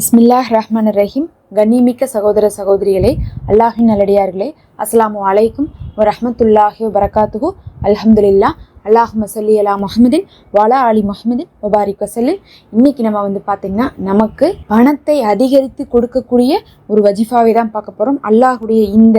பிஸ்மில்லாஹ் ரஹ்மான் ரஹீம் கண்ணிமிக்க சகோதர சகோதரிகளே அல்லாஹின் நல்லடியார்களே அஸ்லாமு அலைக்கும் வ ரஹ்மத்துல்லாஹி வரகாத்துஹு அல்ஹம்துலில்லா அல்லாஹ் மசல்லி அலா முஹமதின் வாலா அலி முஹமதின் முபாரி வசல்லின் இன்னைக்கு நம்ம வந்து பார்த்திங்கன்னா நமக்கு பணத்தை அதிகரித்து கொடுக்கக்கூடிய ஒரு வஜிஃபாவை தான் பார்க்க போகிறோம் அல்லாஹுடைய இந்த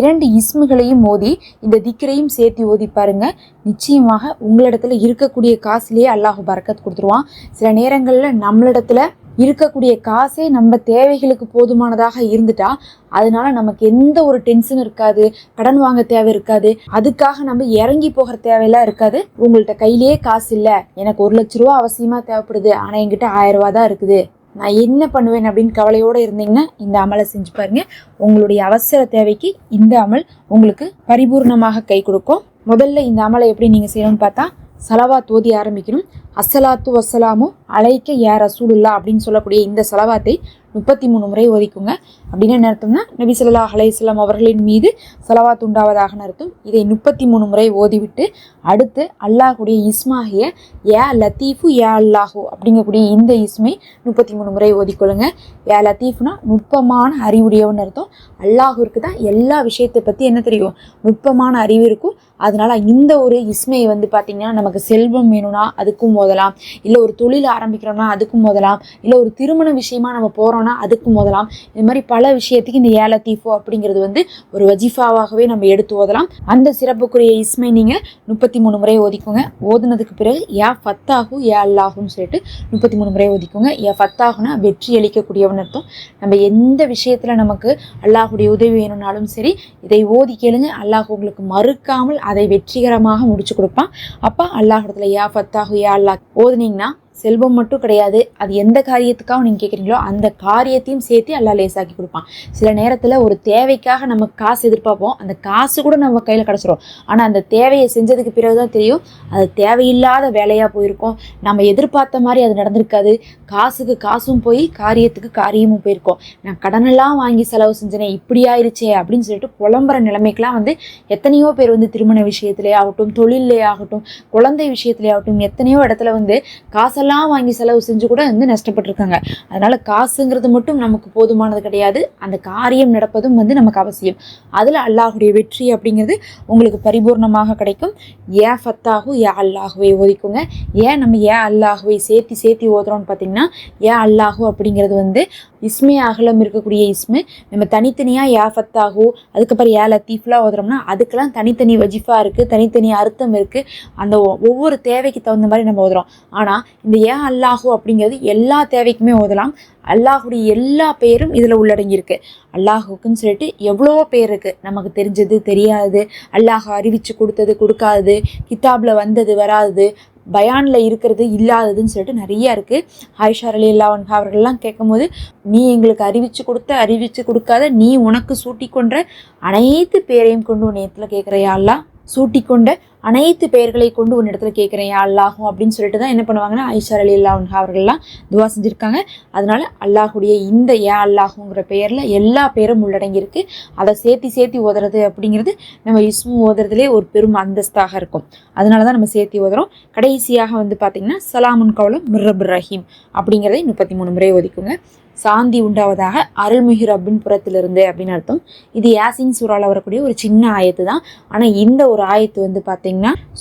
இரண்டு இஸ்முகளையும் ஓதி இந்த திக்கரையும் சேர்த்து ஓதி பாருங்க. நிச்சயமாக உங்களிடத்துல இருக்கக்கூடிய காசுலேயே அல்லாஹ் பறக்கத் கொடுத்துருவான். சில நேரங்களில் நம்மளிடத்துல இருக்கக்கூடிய காசே நம்ம தேவைகளுக்கு போதுமானதாக இருந்துட்டா அதனால நமக்கு எந்த ஒரு டென்ஷனும் இருக்காது கடன் வாங்க தேவை இருக்காது அதுக்காக நம்ம இறங்கி போகிற தேவையெல்லாம் இருக்காது. உங்கள்கிட்ட கையிலேயே காசு இல்லை. எனக்கு ஒரு லட்ச ரூபா அவசியமாக தேவைப்படுது. ஆனால் என்கிட்ட ஆயிரம் ரூபா தான் இருக்குது. நான் என்ன பண்ணுவேன் அப்படின்னு கவலையோடு இருந்தீங்கன்னா இந்த அமலை செஞ்சு பாருங்க. உங்களுடைய அவசர தேவைக்கு இந்த அமல் உங்களுக்கு பரிபூர்ணமாக கை கொடுக்கும். முதல்ல இந்த அமலை எப்படி நீங்கள் செய்யணும்னு பார்த்தா சலவாத் ஓதி ஆரம்பிக்கணும். அஸ்ஸலாத்து வசலாமு அழைக்க ஏ ரசூலுல்லா அப்படின்னு சொல்லக்கூடிய இந்த சலவாத்தை முப்பத்தி மூணு முறை ஓதிக்குங்க. அப்படின்னு என்ன அர்த்தம்னா நபி சொல்லா அலையம் அவர்களின் மீது சலவாத் உண்டாவதாக அர்த்தம் இதை முப்பத்தி மூணு முறை ஓதிவிட்டு அடுத்து அல்லாஹுடைய இஸ்மாகிய ஏ லத்தீஃபு ஏ அல்லாஹோ அப்படிங்கக்கூடிய இந்த இஸ்மை முப்பத்தி மூணு முறை ஓதிக்கொள்ளுங்க. ஏ லத்தீஃப்னா நுட்பமான அறிவுடையவன் அர்த்தம் அல்லாஹூருக்கு தான் எல்லா விஷயத்தை பற்றி என்ன தெரியும்? நுட்பமான அறிவு இருக்கும். அதனால இந்த ஒரு இஸ்மையை வந்து பார்த்திங்கன்னா நமக்கு செல்வம் வேணும்னா அதுக்கும் மோதலாம் இல்லை ஒரு தொழில் ஆரம்பிக்கிறோம்னா அதுக்கும் மோதலாம் இல்லை ஒரு திருமண விஷயமா நம்ம போகிறோம்னா அதுக்கும் மோதலாம் இது மாதிரி பல விஷயத்துக்கு இந்த ஏ லத்தீஃபோ அப்படிங்கிறது வந்து ஒரு சிறப்பாகவே நம்ம எடுத்து ஓதலாம். அந்த சிறப்புக்குரிய இஸ்மை நீங்கள் முப்பத்தி மூணு முறை ஓதிக்கோங்க. ஓதுனதுக்கு பிறகு ஏ ஃபத்தாகு ஏ அல்லாஹுன்னு சொல்லிட்டு முப்பத்தி மூணு முறை ஓதிக்கோங்க. ஏ ஃபத்தாகுனா வெற்றி அளிக்கக்கூடியவன் அர்த்தம். நம்ம எந்த விஷயத்தில் நமக்கு அல்லாஹுடைய உதவி வேணும்னாலும் சரி இதை ஓதி கேளுங்க. அல்லாஹ் உங்களுக்கு மறுக்காமல் அதை வெற்றிகரமாக முடிச்சு கொடுப்பான். அப்போ அல்லாஹிடத்துல யா ஃபத்தாகு யா அல்லாஹ் ஓதுனீங்கன்னா செல்வம் மட்டும் கிடையாது. அது எந்த காரியத்துக்காக நீங்கள் கேட்குறீங்களோ அந்த காரியத்தையும் சேர்த்து அல்லா லேசாக்கி கொடுப்பான். சில நேரத்தில் ஒரு தேவைக்காக நம்ம காசு எதிர்பார்ப்போம். அந்த காசு கூட நம்ம கையில் கிடச்சிரும். ஆனால் அந்த தேவையை செஞ்சதுக்கு பிறகு தான் தெரியும் அது தேவையில்லாத வேலையாக போயிருக்கோம். நம்ம எதிர்பார்த்த மாதிரி அது நடந்திருக்காது. காசுக்கு காசும் போய் காரியத்துக்கு காரியமும் போயிருக்கோம். நான் கடனெல்லாம் வாங்கி செலவு செஞ்சேனே இப்படி ஆயிடுச்சே அப்படின்னு சொல்லிட்டு புலம்புற நிலைமைக்கெலாம் வந்து எத்தனையோ பேர் வந்து திருமண விஷயத்திலே ஆகட்டும் தொழிலே ஆகட்டும் குழந்தை விஷயத்திலே ஆகட்டும் எத்தனையோ இடத்துல வந்து காசெல்லாம் காசெல்லாம் வாங்கி செலவு செஞ்சு கூட வந்து நஷ்டப்பட்டிருக்காங்க. அதனால் காசுங்கிறது மட்டும் நமக்கு போதுமானது கிடையாது. அந்த காரியம் நடப்பதும் வந்து நமக்கு அவசியம். அதில் அல்லாஹுடைய வெற்றி அப்படிங்கிறது உங்களுக்கு பரிபூர்ணமாக கிடைக்கும். ஏ ஃபத்தாகு ஏ அல்லாஹுவை ஓதிக்குங்க. ஏன் நம்ம ஏன் அல்லாஹுவை சேர்த்தி சேர்த்தி ஓதுறோம்னு பார்த்தீங்கன்னா ஏன் அல்லாஹு அப்படிங்கிறது வந்து இஸ்மே அகலம் இருக்கக்கூடிய இஸ்மு நம்ம தனித்தனியாக யா ஃபத்தாகு அதுக்கப்புறம் ஏ லத்தீஃப்லாம் ஓதுறோம்னா அதுக்கெல்லாம் தனித்தனி வஜிஃபா இருக்குது தனித்தனி அர்த்தம் இருக்குது அந்த ஒவ்வொரு தேவைக்கு தகுந்த மாதிரி நம்ம ஓதுறோம். ஆனால் இந்த ஏன் அல்லாஹோ அப்படிங்கிறது எல்லா தேவைக்குமே ஓதலாம். அல்லாஹுடைய எல்லா பேரும் இதில் உள்ளடங்கியிருக்கு. அல்லாஹுக்குன்னு சொல்லிட்டு எவ்வளோ பேர் இருக்குது நமக்கு தெரிஞ்சது தெரியாது. அல்லாஹ் அறிவித்து கொடுத்தது கொடுக்காதது கித்தாபில் வந்தது வராது. பயானில் இருக்கிறது இல்லாததுன்னு சொல்லிட்டு நிறையா இருக்குது ஆயிஷா அலி இல்லாவன் அவர்கள்லாம் கேட்கும்போது நீ எங்களுக்கு அறிவித்து கொடுத்த அறிவித்து கொடுக்காத நீ உனக்கு சூட்டி கொன்ற அனைத்து பேரையும் கொண்டு உன் நேரத்தில் கேட்குறையா சூட்டி சூட்டிக்கொண்ட அனைத்து பெயர்களை கொண்டு ஒரு இடத்துல கேட்குறேன் யா அல்லாஹும் அப்படின்னு சொல்லிட்டு தான் என்ன பண்ணுவாங்கன்னா ஐஷார் அலி அல்லாஹ் அவர்கள்லாம் துவா செஞ்சுருக்காங்க. அதனால் அல்லாஹுடைய இந்த யா அல்லாஹுங்கிற பெயரில் எல்லா பேரும் உள்ளடங்கியிருக்கு. அதை சேர்த்தி சேர்த்தி ஓதுறது அப்படிங்கிறது நம்ம இஸ்மு ஓதுறதுலேயே ஒரு பெரும் அந்தஸ்தாக இருக்கும். அதனால தான் நம்ம சேர்த்தி ஓதுறோம். கடைசியாக வந்து பார்த்திங்கன்னா சலாமுன் கவுலம் மிர்ரப் ரஹீம் அப்படிங்கிறதை முப்பத்தி மூணு முறை ஒதுக்குங்க. சாந்தி உண்டாவதாக அருள்மிகு ரப்பின் புறத்திலிருந்து அப்படின்னு அர்த்தம். இது யாசின் சூறாவில் வரக்கூடிய ஒரு சின்ன ஆயத்து தான் ஆனால் இந்த ஒரு ஆயத்து வந்து பார்த்திங்கன்னா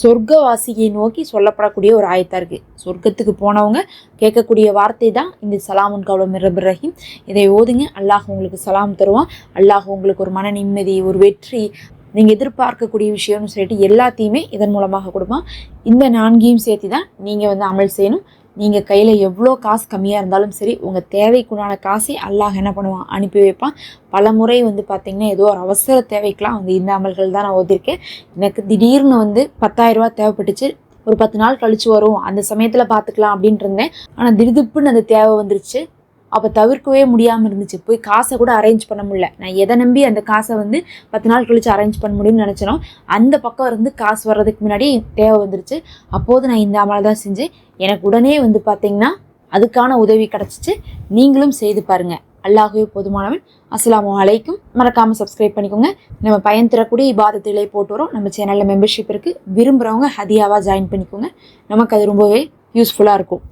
சொர்க்கவாசியை நோக்கி சொல்லப்படக்கூடிய ஒரு ஆயத்தாக இருக்குது சொர்க்கத்துக்கு போனவங்க கேட்கக்கூடிய வார்த்தை தான் இந்த சலாமுன் கவுலம் ரபு ரஹீம். இதை ஓதுங்க அல்லாஹ் உங்களுக்கு சலாம் தருவான். அல்லாஹ் உங்களுக்கு ஒரு மன நிம்மதி ஒரு வெற்றி நீங்கள் எதிர்பார்க்கக்கூடிய விஷயம்னு சொல்லிட்டு எல்லாத்தையுமே இதன் மூலமாக கொடுப்பான். இந்த நான்கையும் சேர்த்து தான் நீங்கள் வந்து அமல் செய்யணும். நீங்கள் கையில் எவ்வளோ காசு கம்மியாக இருந்தாலும் சரி உங்கள் தேவைக்குண்டான காசை அல்லாஹ் என்ன பண்ணுவான்? அனுப்பி வைப்பான். பல முறை வந்து பார்த்திங்கன்னா ஏதோ ஒரு அவசர தேவைக்கெலாம் வந்து இந்த அமல்கள் தான் நான் ஓதிருக்கேன் எனக்கு திடீர்னு வந்து பத்தாயிரரூபா தேவைப்பட்டுச்சு. ஒரு பத்து நாள் கழிச்சு வரும். அந்த சமயத்தில் பார்த்துக்கலாம் அப்படின்ட்டு இருந்தேன். ஆனால் திடுதுப்புன்னு அந்த தேவை வந்துருச்சு. அப்போ தவிர்க்கவே முடியாமல் இருந்துச்சு. போய் காசை கூட அரேஞ்ச் பண்ண முடியல. நான் எதை நம்பி அந்த காசை வந்து பத்து நாள் கழிச்சு அரேஞ்ச் பண்ண முடியும்னு நினச்சினோ அந்த பக்கம் இருந்து காசு வர்றதுக்கு முன்னாடி தேவை வந்துருச்சு. அப்போது நான் இந்த அமலை தான் செஞ்சேன். எனக்கு உடனே வந்து பார்த்திங்கன்னா அதுக்கான உதவி கிடச்சிச்சு. நீங்களும் செய்து பாருங்கள் அல்லாஹுவே போதுமானவன். அஸ்லாம் அலைக்கும். மறக்காமல் சப்ஸ்கிரைப் பண்ணிக்கோங்க. நம்ம பயன் தரக்கூடிய இபாதத்திலே போட்டு வரோம். நம்ம சேனலில் மெம்பர்ஷிப் இருக்குது விரும்புகிறவங்க ஹதியாவாக ஜாயின் பண்ணிக்கோங்க. நமக்கு அது ரொம்பவே யூஸ்ஃபுல்லாக இருக்கும்.